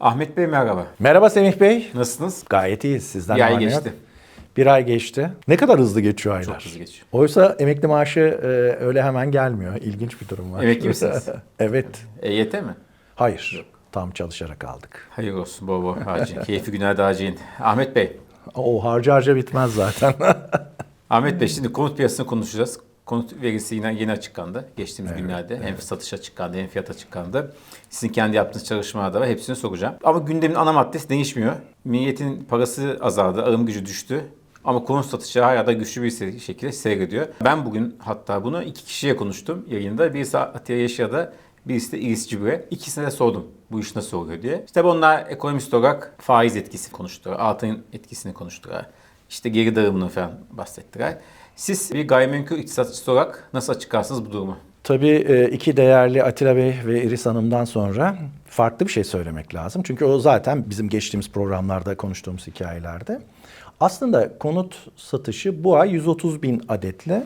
Ahmet Bey merhaba. Merhaba Semih Bey. Nasılsınız? Gayet iyiyiz. Sizden Bir ay ne yok? geçti. Bir ay geçti. Ne kadar hızlı geçiyor aylar. Çok hızlı geçiyor. Oysa emekli maaşı e, öyle hemen gelmiyor. İlginç bir durum var. Emekli misiniz? evet. EYT mi? Hayır. Tam çalışarak aldık. Hayır olsun bol bol harcayın. Keyfi günlerde harcayın. Ahmet Bey. O harca harca bitmez zaten. Ahmet Bey şimdi konut piyasasını konuşacağız. Konut verisi yine yeni açıklandı. Geçtiğimiz günlerde hem satış açıklandı hem fiyat açıklandı. Sizin kendi yaptığınız çalışmalarda var. Hepsini soracağım. Ama gündemin ana maddesi değişmiyor. Milliyetin parası azaldı, alım gücü düştü. Ama konut satışı hala da güçlü bir şekilde seyrediyor. Ben bugün hatta bunu iki kişiye konuştum yayında. Birisi Atiye Yaşar'da, birisi de İris Cibre. İkisine de sordum bu iş nasıl oluyor diye. İşte onlar ekonomist olarak faiz etkisi konuştular, altın etkisini konuştular. İşte geri dağılımını falan bahsettiler. Siz bir gayrimenkul iktisatçısı olarak nasıl açıklarsınız bu durumu? Tabii e, iki değerli Atilla Bey ve Iris Hanım'dan sonra farklı bir şey söylemek lazım. Çünkü o zaten bizim geçtiğimiz programlarda konuştuğumuz hikayelerde. Aslında konut satışı bu ay 130 bin adetle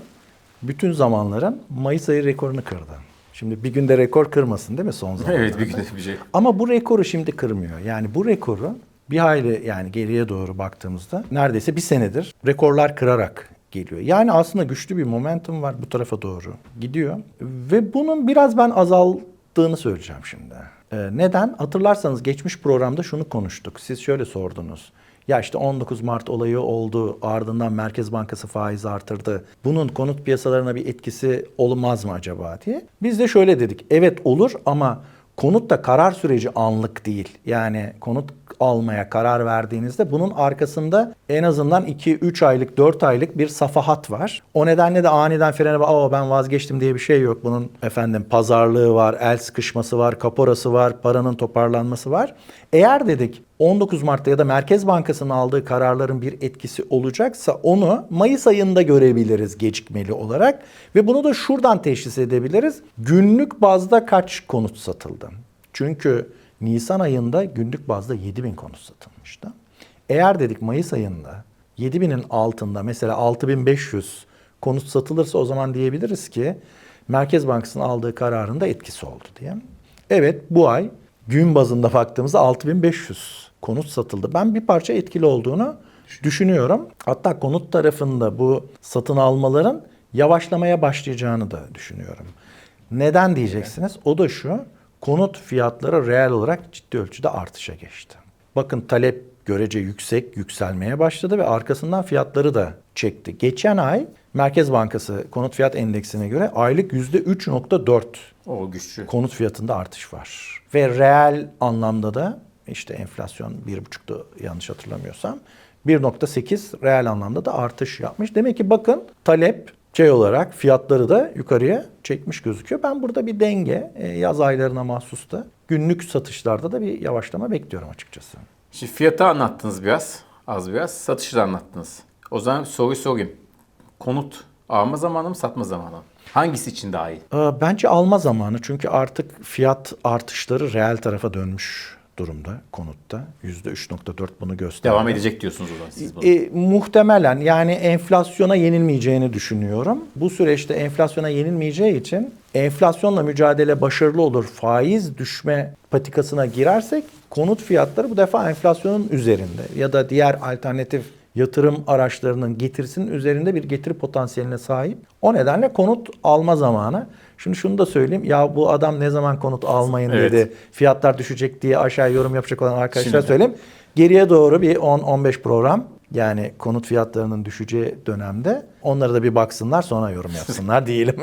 bütün zamanların Mayıs ayı rekorunu kırdı. Şimdi bir günde rekor kırmasın değil mi son zamanlarda? Evet bir gün bir şey. Ama bu rekoru şimdi kırmıyor. Yani bu rekoru bir hayli yani geriye doğru baktığımızda neredeyse bir senedir rekorlar kırarak geliyor. Yani aslında güçlü bir momentum var bu tarafa doğru gidiyor. Ve bunun biraz ben azaldığını söyleyeceğim şimdi. Ee, neden? Hatırlarsanız geçmiş programda şunu konuştuk. Siz şöyle sordunuz. Ya işte 19 Mart olayı oldu. Ardından Merkez Bankası faiz artırdı. Bunun konut piyasalarına bir etkisi olmaz mı acaba diye. Biz de şöyle dedik. Evet olur ama konutta karar süreci anlık değil. Yani konut almaya karar verdiğinizde bunun arkasında en azından 2-3 aylık, 4 aylık bir safahat var. O nedenle de aniden frene "Aa, ben vazgeçtim diye bir şey yok. Bunun efendim pazarlığı var, el sıkışması var, kaporası var, paranın toparlanması var. Eğer dedik 19 Mart'ta ya da Merkez Bankası'nın aldığı kararların bir etkisi olacaksa onu Mayıs ayında görebiliriz gecikmeli olarak ve bunu da şuradan teşhis edebiliriz. Günlük bazda kaç konut satıldı? Çünkü Nisan ayında günlük bazda 7000 konut satılmıştı. Eğer dedik Mayıs ayında 7000'in altında mesela 6500 konut satılırsa o zaman diyebiliriz ki Merkez Bankası'nın aldığı kararın da etkisi oldu diye. Evet bu ay gün bazında baktığımızda 6500 konut satıldı. Ben bir parça etkili olduğunu düşünüyorum. Hatta konut tarafında bu satın almaların yavaşlamaya başlayacağını da düşünüyorum. Neden diyeceksiniz? O da şu. Konut fiyatları reel olarak ciddi ölçüde artışa geçti. Bakın talep görece yüksek, yükselmeye başladı ve arkasından fiyatları da çekti. Geçen ay Merkez Bankası konut fiyat endeksine göre aylık %3.4 O güçlü. konut fiyatında artış var. Ve reel anlamda da işte enflasyon 1.5'tu yanlış hatırlamıyorsam 1.8 reel anlamda da artış yapmış. Demek ki bakın talep şey olarak fiyatları da yukarıya çekmiş gözüküyor. Ben burada bir denge e, yaz aylarına mahsus da günlük satışlarda da bir yavaşlama bekliyorum açıkçası. Şimdi fiyatı anlattınız biraz. Az biraz. Satışı da anlattınız. O zaman soruyu sorayım. Konut alma zamanı mı satma zamanı mı? Hangisi için daha iyi? Ee, Bence alma zamanı çünkü artık fiyat artışları reel tarafa dönmüş durumda konutta. %3.4 bunu gösteriyor. Devam edecek diyorsunuz o zaman siz bunu. E, muhtemelen yani enflasyona yenilmeyeceğini düşünüyorum. Bu süreçte enflasyona yenilmeyeceği için enflasyonla mücadele başarılı olur. Faiz düşme patikasına girersek konut fiyatları bu defa enflasyonun üzerinde ya da diğer alternatif yatırım araçlarının getirisinin üzerinde bir getiri potansiyeline sahip. O nedenle konut alma zamanı. Şimdi şunu da söyleyeyim. Ya bu adam ne zaman konut almayın Evet. dedi. Fiyatlar düşecek diye aşağı yorum yapacak olan arkadaşlar Şimdi. söyleyeyim. Geriye doğru bir 10-15 program yani konut fiyatlarının düşeceği dönemde onlara da bir baksınlar sonra yorum yapsınlar diyelim.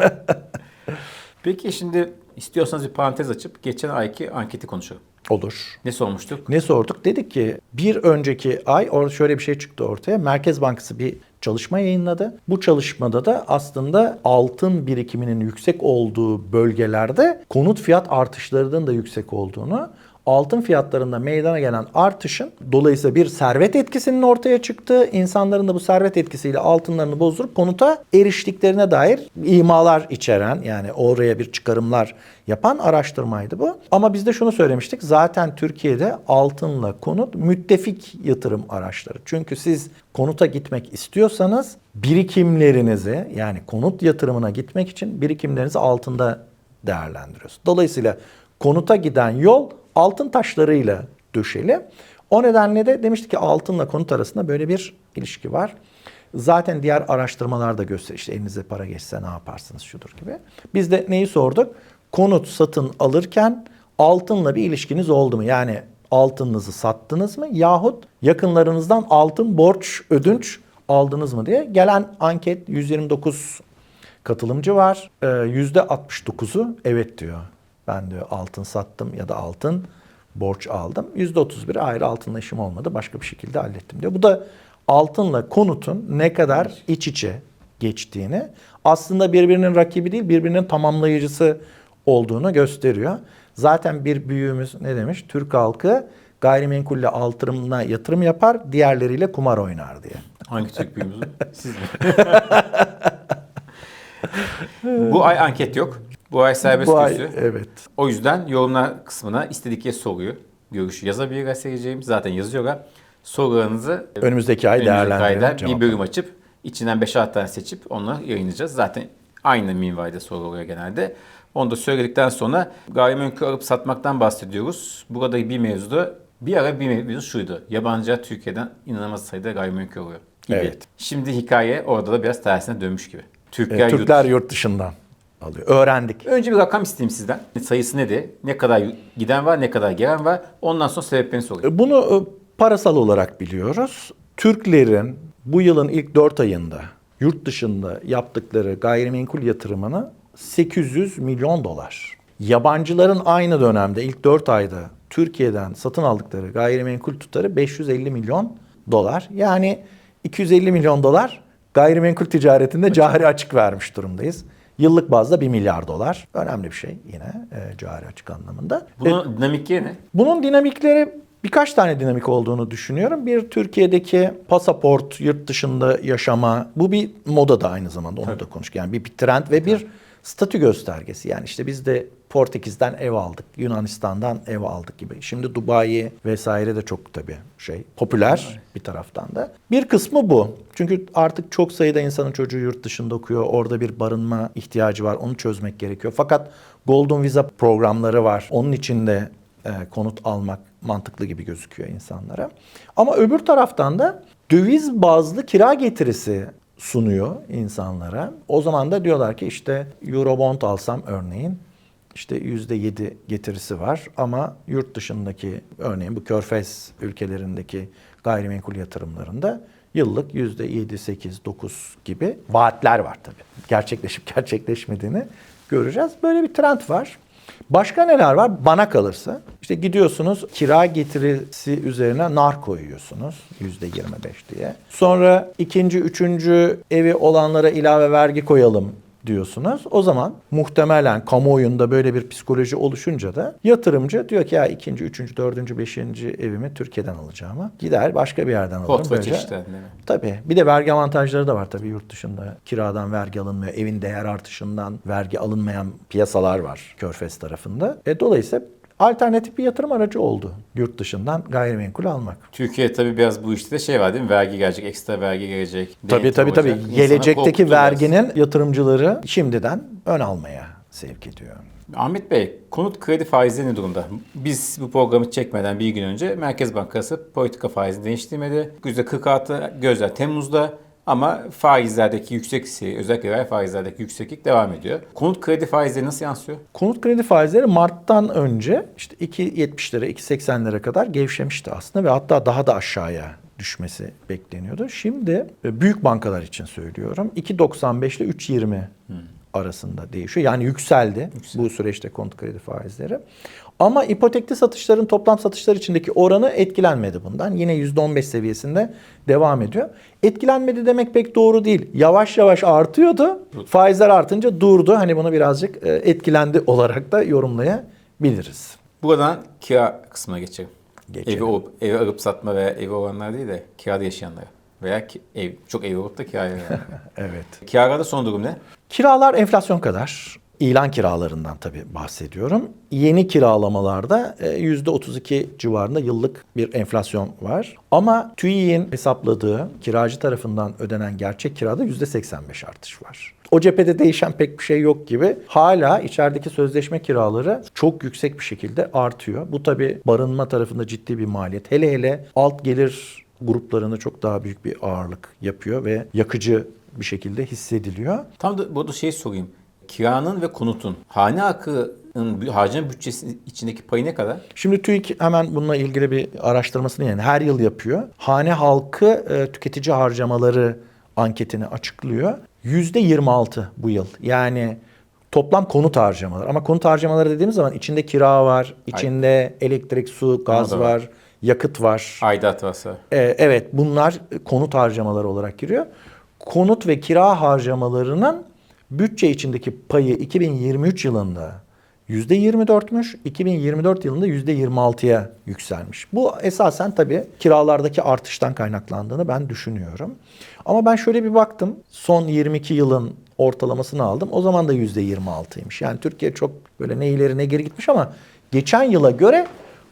Peki şimdi istiyorsanız bir parantez açıp geçen ayki anketi konuşalım. Olur. Ne sormuştuk? Ne sorduk? Dedik ki bir önceki ay orada şöyle bir şey çıktı ortaya. Merkez Bankası bir çalışma yayınladı. Bu çalışmada da aslında altın birikiminin yüksek olduğu bölgelerde konut fiyat artışlarının da yüksek olduğunu altın fiyatlarında meydana gelen artışın dolayısıyla bir servet etkisinin ortaya çıktığı, insanların da bu servet etkisiyle altınlarını bozdurup konuta eriştiklerine dair imalar içeren yani oraya bir çıkarımlar yapan araştırmaydı bu. Ama biz de şunu söylemiştik. Zaten Türkiye'de altınla konut müttefik yatırım araçları. Çünkü siz konuta gitmek istiyorsanız birikimlerinizi yani konut yatırımına gitmek için birikimlerinizi altında değerlendiriyorsunuz. Dolayısıyla konuta giden yol altın taşlarıyla döşeli. O nedenle de demiştik ki altınla konut arasında böyle bir ilişki var. Zaten diğer araştırmalar da gösteriyor. İşte elinize para geçse ne yaparsınız şudur gibi. Biz de neyi sorduk? Konut satın alırken altınla bir ilişkiniz oldu mu? Yani altınınızı sattınız mı? Yahut yakınlarınızdan altın borç, ödünç aldınız mı diye. Gelen anket 129 katılımcı var. Ee, %69'u evet diyor. Ben diyor altın sattım ya da altın borç aldım. %31'i ayrı altınla işim olmadı. Başka bir şekilde hallettim diyor. Bu da altınla konutun ne kadar iç içe geçtiğini aslında birbirinin rakibi değil birbirinin tamamlayıcısı olduğunu gösteriyor. Zaten bir büyüğümüz ne demiş? Türk halkı gayrimenkulle altınına yatırım yapar, diğerleriyle kumar oynar diye. Hangi Türk büyüğümüz? Siz mi? Bu ay anket yok. Bu ay serbest Bu ay kürsü. evet. O yüzden yorumlar kısmına istedikleri soruyu, görüşü yazabilir seyircilerimiz. Zaten yazıyorlar. Sorularınızı Önümüzdeki ay değerlendirelim. bir bölüm açıp içinden 5-6 tane seçip onları yayınlayacağız. Zaten aynı minvalde soru oluyor genelde. Onu da söyledikten sonra gayrimenkul alıp satmaktan bahsediyoruz. Burada bir mevzuda bir ara bir mevzu şuydu. Yabancılar Türkiye'den inanılmaz sayıda gayrimenkul alıyor. Gibi. Evet. Şimdi hikaye orada da biraz tersine dönmüş gibi. Türkler, E, yurt Türkler yurt dışından alıyor. Öğrendik. Önce bir rakam isteyeyim sizden. Sayısı nedir? Ne kadar giden var, ne kadar gelen var? Ondan sonra sebeplerini sorayım. Bunu e, parasal olarak biliyoruz. Türklerin bu yılın ilk 4 ayında yurt dışında yaptıkları gayrimenkul yatırımını 800 milyon dolar. Yabancıların aynı dönemde ilk 4 ayda Türkiye'den satın aldıkları gayrimenkul tutarı 550 milyon dolar. Yani 250 milyon dolar gayrimenkul ticaretinde cari açık vermiş durumdayız. Yıllık bazda 1 milyar dolar. Önemli bir şey yine e, cari açık anlamında. E, Bunun dinamikleri ne? bunun dinamikleri birkaç tane dinamik olduğunu düşünüyorum. Bir Türkiye'deki pasaport, yurt dışında yaşama. Bu bir moda da aynı zamanda onu da konuştuk. Yani bir, bir trend ve bir statü göstergesi. Yani işte biz de Portekiz'den ev aldık, Yunanistan'dan ev aldık gibi. Şimdi Dubai vesaire de çok tabii şey popüler bir taraftan da. Bir kısmı bu. Çünkü artık çok sayıda insanın çocuğu yurt dışında okuyor. Orada bir barınma ihtiyacı var. Onu çözmek gerekiyor. Fakat Golden Visa programları var. Onun içinde e, konut almak mantıklı gibi gözüküyor insanlara. Ama öbür taraftan da döviz bazlı kira getirisi sunuyor insanlara. O zaman da diyorlar ki işte Eurobond alsam örneğin işte %7 getirisi var ama yurt dışındaki örneğin bu körfez ülkelerindeki gayrimenkul yatırımlarında yıllık %7, 8, 9 gibi vaatler var tabii. Gerçekleşip gerçekleşmediğini göreceğiz. Böyle bir trend var. Başka neler var? Bana kalırsa işte gidiyorsunuz kira getirisi üzerine nar koyuyorsunuz yüzde 25 diye. Sonra ikinci, üçüncü evi olanlara ilave vergi koyalım diyorsunuz. O zaman muhtemelen kamuoyunda böyle bir psikoloji oluşunca da yatırımcı diyor ki ya ikinci, üçüncü, dördüncü, beşinci evimi Türkiye'den alacağıma gider başka bir yerden alırım. Böylece- mi? Tabii. Bir de vergi avantajları da var tabii yurt dışında. Kiradan vergi alınmıyor. Evin değer artışından vergi alınmayan piyasalar var Körfez tarafında. E, dolayısıyla alternatif bir yatırım aracı oldu yurt dışından gayrimenkul almak. Türkiye tabii biraz bu işte de şey var değil mi? Vergi gelecek, ekstra vergi gelecek. Tabii tabii tabii. olacak. İnsanı Gelecekteki korkutuyor biraz. verginin yatırımcıları şimdiden ön almaya sevk ediyor. Ahmet Bey, konut kredi faizleri ne durumda? Biz bu programı çekmeden bir gün önce Merkez Bankası politika faizini değiştirmedi. %46 gözler Temmuz'da ama faizlerdeki yüksekliği, özellikle reel faizlerdeki yükseklik devam ediyor. Konut kredi faizleri nasıl yansıyor? Konut kredi faizleri Mart'tan önce işte 2.70'lere, 2.80'lere kadar gevşemişti aslında ve hatta daha da aşağıya düşmesi bekleniyordu. Şimdi e, büyük bankalar için söylüyorum 2.95 ile 3.20 arasında değişiyor. Yani yükseldi bu süreçte konut kredi faizleri. Ama ipotekli satışların toplam satışlar içindeki oranı etkilenmedi bundan. Yine %15 seviyesinde devam ediyor. Etkilenmedi demek pek doğru değil. Yavaş yavaş artıyordu. Faizler artınca durdu. Hani bunu birazcık e, etkilendi olarak da yorumlayabiliriz. Buradan kira kısmına geçelim. Geçelim. Evi, olup, evi alıp satma veya evi olanlar değil de kirada yaşayanlara. Veya ki, ev, çok ev olup da kiraya verenler. Evet. Kirada son durum ne? Kiralar enflasyon kadar. İlan kiralarından tabii bahsediyorum. Yeni kiralamalarda e, %32 civarında yıllık bir enflasyon var. Ama TÜİ'nin hesapladığı kiracı tarafından ödenen gerçek kirada %85 artış var. O cephede değişen pek bir şey yok gibi. Hala içerideki sözleşme kiraları çok yüksek bir şekilde artıyor. Bu tabii barınma tarafında ciddi bir maliyet. Hele hele alt gelir gruplarını çok daha büyük bir ağırlık yapıyor ve yakıcı bir şekilde hissediliyor. Tam da burada şey sorayım. Kiranın ve konutun hane halkının harcama bütçesi içindeki payı ne kadar? Şimdi TÜİK hemen bununla ilgili bir araştırmasını yani her yıl yapıyor. Hane halkı e, tüketici harcamaları anketini açıklıyor. %26 bu yıl. Yani toplam konut harcamaları. Ama konut harcamaları dediğimiz zaman içinde kira var, içinde elektrik, su, gaz var. var, yakıt var. Aidat varsa. Ee, evet bunlar konut harcamaları olarak giriyor. Konut ve kira harcamalarının bütçe içindeki payı 2023 yılında %24'müş, 2024 yılında %26'ya yükselmiş. Bu esasen tabii kiralardaki artıştan kaynaklandığını ben düşünüyorum. Ama ben şöyle bir baktım. Son 22 yılın ortalamasını aldım. O zaman da %26'ymış. Yani Türkiye çok böyle ne ileri ne geri gitmiş ama geçen yıla göre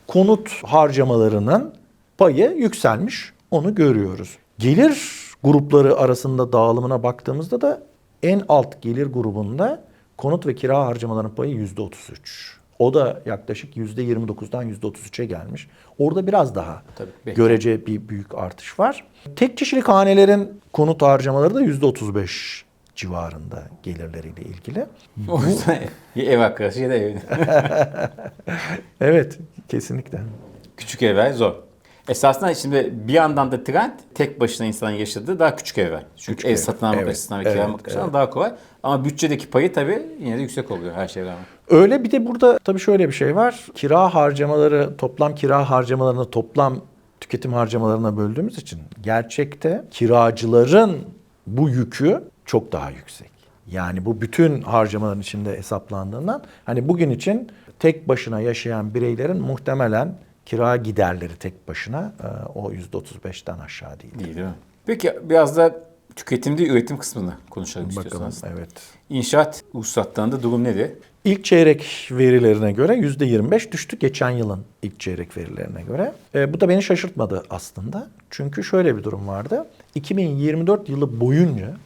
konut harcamalarının payı yükselmiş. Onu görüyoruz. Gelir grupları arasında dağılımına baktığımızda da en alt gelir grubunda konut ve kira harcamalarının payı %33. O da yaklaşık %29'dan %33'e gelmiş. Orada biraz daha Tabii, görece bir büyük artış var. Tek kişilik hanelerin konut harcamaları da %35 civarında gelirleriyle ilgili. O yüzden ev arkadaşı ya da ev. Evet, kesinlikle. küçük evler zor. Esasında şimdi bir yandan da trend tek başına insanın yaşadığı daha küçük evler. Çünkü Küçük ev ev. satın almak Evet, açısından ve evet, kiralamak açısından daha kolay. Ama bütçedeki payı tabii yine de yüksek oluyor her şeye rağmen. Öyle bir de burada tabii şöyle bir şey var. Kira harcamaları, toplam kira harcamalarını toplam tüketim harcamalarına böldüğümüz için gerçekte kiracıların bu yükü çok daha yüksek. Yani bu bütün harcamaların içinde hesaplandığından hani bugün için tek başına yaşayan bireylerin muhtemelen kira giderleri tek başına e, o %35'ten aşağı değil. Değil değil mi? Peki biraz da tüketimde üretim kısmını konuşalım Bakalım istiyorsanız. evet. İnşaat ruhsatlarında durum nedir? İlk çeyrek verilerine göre %25 düştü geçen yılın ilk çeyrek verilerine göre. E, bu da beni şaşırtmadı aslında. Çünkü şöyle bir durum vardı. 2024 yılı boyunca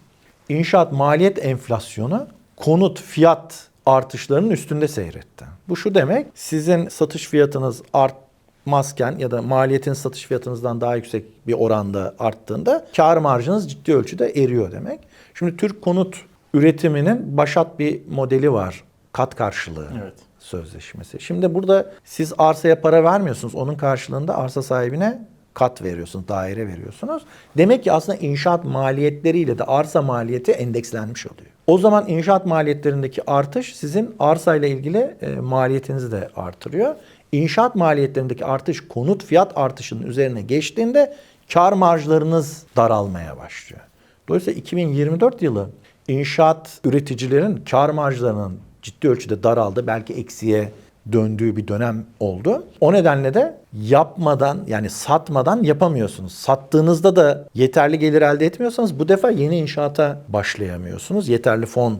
inşaat maliyet enflasyonu konut fiyat artışlarının üstünde seyretti. Bu şu demek sizin satış fiyatınız artmazken ya da maliyetin satış fiyatınızdan daha yüksek bir oranda arttığında kar marjınız ciddi ölçüde eriyor demek. Şimdi Türk konut üretiminin başat bir modeli var. Kat karşılığı Evet. sözleşmesi. Şimdi burada siz arsaya para vermiyorsunuz. Onun karşılığında arsa sahibine kat veriyorsunuz, daire veriyorsunuz. Demek ki aslında inşaat maliyetleriyle de arsa maliyeti endekslenmiş oluyor. O zaman inşaat maliyetlerindeki artış sizin arsayla ilgili e, maliyetinizi de artırıyor. İnşaat maliyetlerindeki artış konut fiyat artışının üzerine geçtiğinde kar marjlarınız daralmaya başlıyor. Dolayısıyla 2024 yılı inşaat üreticilerin kar marjlarının ciddi ölçüde daraldı. Belki eksiye döndüğü bir dönem oldu. O nedenle de yapmadan yani satmadan yapamıyorsunuz. Sattığınızda da yeterli gelir elde etmiyorsanız bu defa yeni inşaata başlayamıyorsunuz. Yeterli fon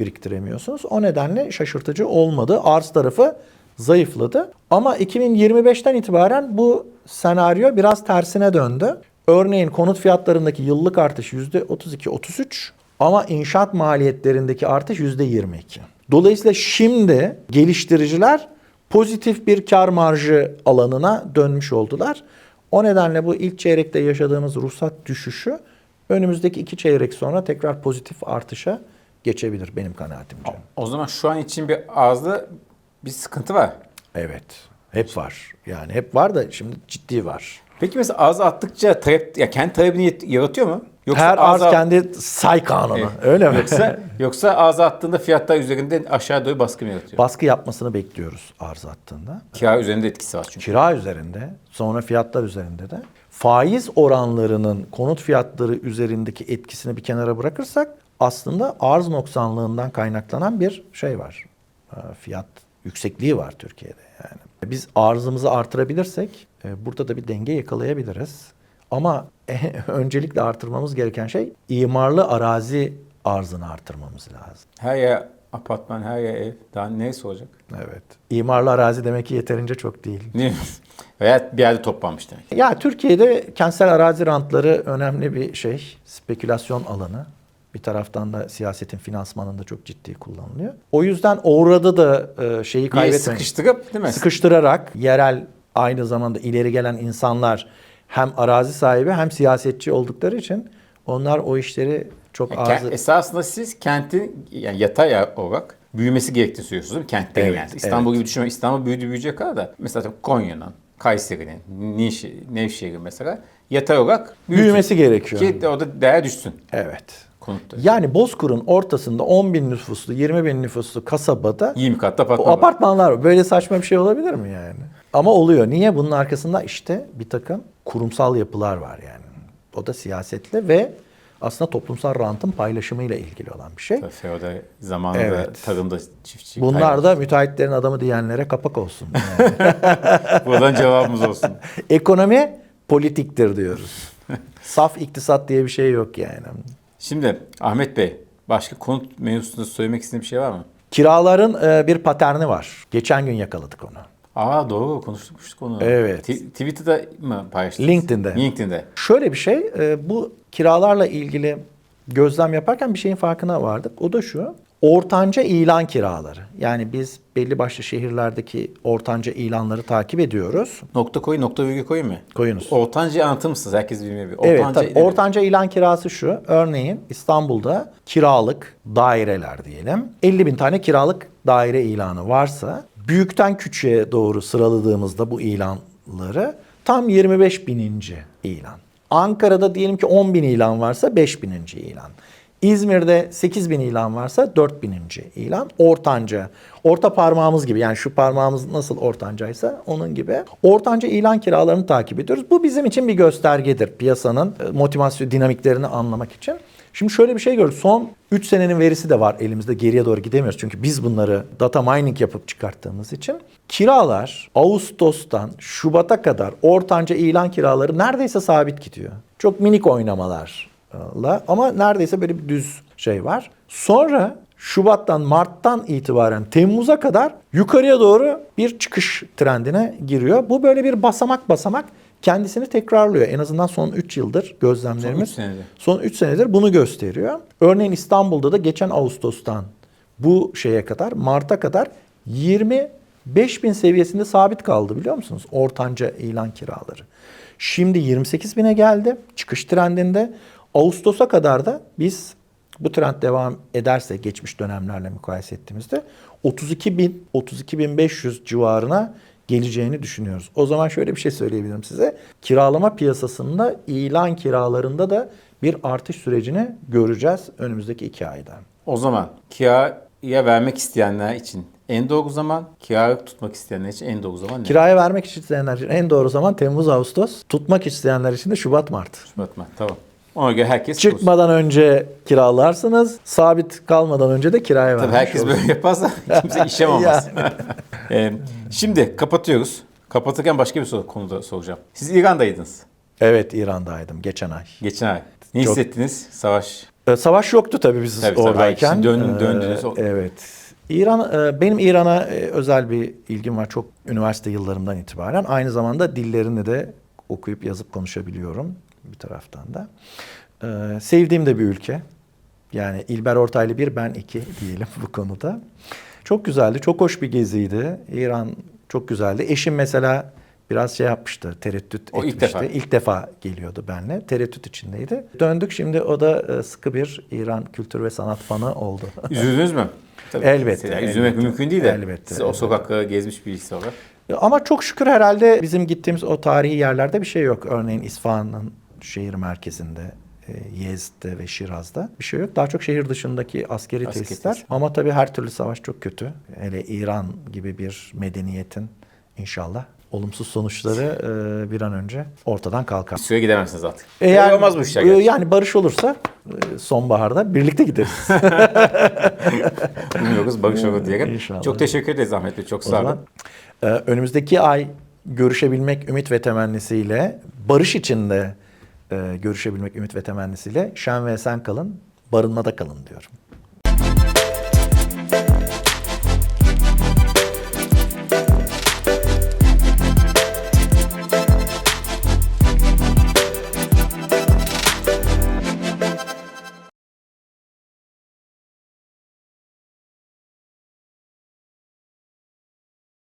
biriktiremiyorsunuz. O nedenle şaşırtıcı olmadı. Arz tarafı zayıfladı. Ama 2025'ten itibaren bu senaryo biraz tersine döndü. Örneğin konut fiyatlarındaki yıllık artış %32-33 ama inşaat maliyetlerindeki artış %22. Dolayısıyla şimdi geliştiriciler pozitif bir kar marjı alanına dönmüş oldular. O nedenle bu ilk çeyrekte yaşadığımız ruhsat düşüşü önümüzdeki iki çeyrek sonra tekrar pozitif artışa geçebilir benim kanaatimce. O zaman şu an için bir ağızda bir sıkıntı var. Evet. Hep var. Yani hep var da şimdi ciddi var. Peki mesela ağza attıkça talep, ya kendi talebini yaratıyor mu? Her arz ağza- kendi say kanunu. Evet. Öyle mi? Yoksa, yoksa ağza attığında fiyatlar üzerinde aşağı doğru baskı mı yaratıyor? Baskı yapmasını bekliyoruz arz attığında. Kira üzerinde etkisi var çünkü. Kira üzerinde, sonra fiyatlar üzerinde de faiz oranlarının konut fiyatları üzerindeki etkisini bir kenara bırakırsak aslında arz noksanlığından kaynaklanan bir şey var. Ee, Fiyat yüksekliği var Türkiye'de yani. Biz arzımızı artırabilirsek e, burada da bir denge yakalayabiliriz. Ama öncelikle artırmamız gereken şey imarlı arazi arzını artırmamız lazım. Her yer apartman, her yer ev. Daha neyse olacak? Evet. İmarlı arazi demek ki yeterince çok değil. Değil mi? Veya bir yerde toplanmış demek. Ya Türkiye'de kentsel arazi rantları önemli bir şey, spekülasyon alanı. Bir taraftan da siyasetin finansmanında çok ciddi kullanılıyor. O yüzden orada da e, şeyi Bir kaybetmeyin. sıkıştırıp değil mi? Sıkıştırarak yerel aynı zamanda ileri gelen insanlar hem arazi sahibi hem siyasetçi oldukları için onlar o işleri çok Yani ağzı... esasında siz kentin yani yatay olarak büyümesi gerektiğini söylüyorsunuz değil mi? Kentlerin Evet, yani. İstanbul evet. gibi düşünme. İstanbul büyüdü büyüyecek kadar da mesela Konya'nın, Kayseri'nin, Nevşehir'in mesela yatay olarak. Büyümesi gerekiyor. Ki orada değer düşsün Evet. konutta. Yani Bozkır'ın ortasında 10 bin nüfuslu, 20 bin nüfuslu kasabada 20 katlı o apartman apartmanlar var. Böyle saçma bir şey olabilir mi yani? Ama oluyor. Niye? Bunun arkasında işte bir takım kurumsal yapılar var yani. O da siyasetle ve aslında toplumsal rantın paylaşımıyla ilgili olan bir şey. Feodal zamanında Evet. tarımda çiftçi. Bunlar da müteahhitlerin adamı diyenlere kapak olsun. Yani. Buradan cevabımız olsun. Ekonomi politiktir diyoruz. Saf iktisat diye bir şey yok yani. Şimdi Ahmet Bey başka konut mevzusunda söylemek istediğiniz bir şey var mı? Kiraların e, bir paterni var. Geçen gün yakaladık onu. Aa doğru konuşmuştuk onu. Evet. Ti- Twitter'da mı paylaştınız? LinkedIn'de. LinkedIn'de. Şöyle bir şey, e, bu kiralarla ilgili gözlem yaparken bir şeyin farkına vardık. O da şu, ortanca ilan kiraları. Yani biz belli başlı şehirlerdeki ortanca ilanları takip ediyoruz. Nokta koyun, nokta virgül koyun mu? Koyunuz. Ortanca'yı anlatır mısınız? Herkes bilmiyor. Bir. Evet, Ortanca tabii. ortanca ilan kirası şu. Örneğin İstanbul'da kiralık daireler diyelim. 50 bin tane kiralık daire ilanı varsa büyükten küçüğe doğru sıraladığımızda bu ilanları tam 25 bininci ilan. Ankara'da diyelim ki 10 bin ilan varsa 5 bininci ilan. İzmir'de 8 bin ilan varsa 4 bininci ilan. Ortanca. Orta parmağımız gibi yani şu parmağımız nasıl ortancaysa onun gibi. Ortanca ilan kiralarını takip ediyoruz. Bu bizim için bir göstergedir piyasanın e, motivasyon dinamiklerini anlamak için. Şimdi şöyle bir şey gördük. Son 3 senenin verisi de var elimizde. Geriye doğru gidemiyoruz. Çünkü biz bunları data mining yapıp çıkarttığımız için. Kiralar Ağustos'tan Şubat'a kadar ortanca ilan kiraları neredeyse sabit gidiyor. Çok minik oynamalarla ama neredeyse böyle bir düz şey var. Sonra Şubat'tan Mart'tan itibaren Temmuz'a kadar yukarıya doğru bir çıkış trendine giriyor. Bu böyle bir basamak basamak kendisini tekrarlıyor. En azından son 3 yıldır gözlemlerimiz. Son üç senedir. Son 3 senedir bunu gösteriyor. Örneğin İstanbul'da da geçen Ağustos'tan bu şeye kadar Mart'a kadar 25 bin seviyesinde sabit kaldı biliyor musunuz? Ortanca ilan kiraları. Şimdi 28 bine geldi çıkış trendinde. Ağustos'a kadar da biz bu trend devam ederse geçmiş dönemlerle mukayese ettiğimizde 32 bin, 32 bin 500 civarına geleceğini düşünüyoruz. O zaman şöyle bir şey söyleyebilirim size. Kiralama piyasasında ilan kiralarında da bir artış sürecini göreceğiz önümüzdeki iki ayda. O zaman kiraya vermek isteyenler için en doğru zaman, kiraya tutmak isteyenler için en doğru zaman ne? Kiraya vermek isteyenler için en doğru zaman Temmuz Ağustos. Tutmak isteyenler için de Şubat Mart. Şubat, Tamam. Ona göre herkes kursun. Çıkmadan önce kiralarsınız. Sabit kalmadan önce de kiraya Tabii vermiş herkes olursunuz. böyle yaparsa kimse olmaz. Ee, şimdi kapatıyoruz. Kapatırken başka bir soru konuda soracağım. Siz İran'daydınız Evet İran'daydım geçen ay. geçen ay. Ne Çok- hissettiniz savaş? Ee, Savaş yoktu tabii biz Tabii, tabii. oradayken. Şimdi dön- Ee, döndünüz. Evet. İran, e, benim İran'a e, özel bir ilgim var çok üniversite yıllarımdan itibaren. Aynı zamanda dillerini de okuyup yazıp konuşabiliyorum bir taraftan da. Ee, sevdiğim de bir ülke. Yani İlber Ortaylı bir, ben iki diyelim bu konuda. Çok güzeldi, çok hoş bir geziydi. İran çok güzeldi. Eşim mesela biraz şey yapmıştı, tereddüt O ilk etmişti. defa. İlk defa geliyordu benimle. Tereddüt içindeydi. Döndük şimdi o da e, sıkı bir İran kültür ve sanat fanı oldu. Üzüldünüz mü? Elbette, Mesela Üzülmek elbette. mümkün değil de. Elbette, Siz o elbette. sokaklara gezmiş birisi olarak. Ama çok şükür herhalde bizim gittiğimiz o tarihi yerlerde bir şey yok. Örneğin İsfahan'ın şehir merkezinde, e, Yezd'de ve Şiraz'da bir şey yok. Daha çok şehir dışındaki askeri Askeri tesisler. tesis. Ama tabii her türlü savaş çok kötü. Hele İran gibi bir medeniyetin inşallah olumsuz sonuçları e, bir an önce ortadan kalkar. Bir süre gidemezsiniz artık. Eğer Öyle olmaz bu işler. e, yani barış olursa e, sonbaharda birlikte gideriz. Bilmiyoruz barış olur diyelim. İnşallah. Çok teşekkür ederiz Ahmet Bey. Çok sağ olun. e, önümüzdeki ay görüşebilmek ümit ve temennisiyle barış içinde e, görüşebilmek ümit ve temennisiyle şen ve esen kalın, barınmada kalın diyorum.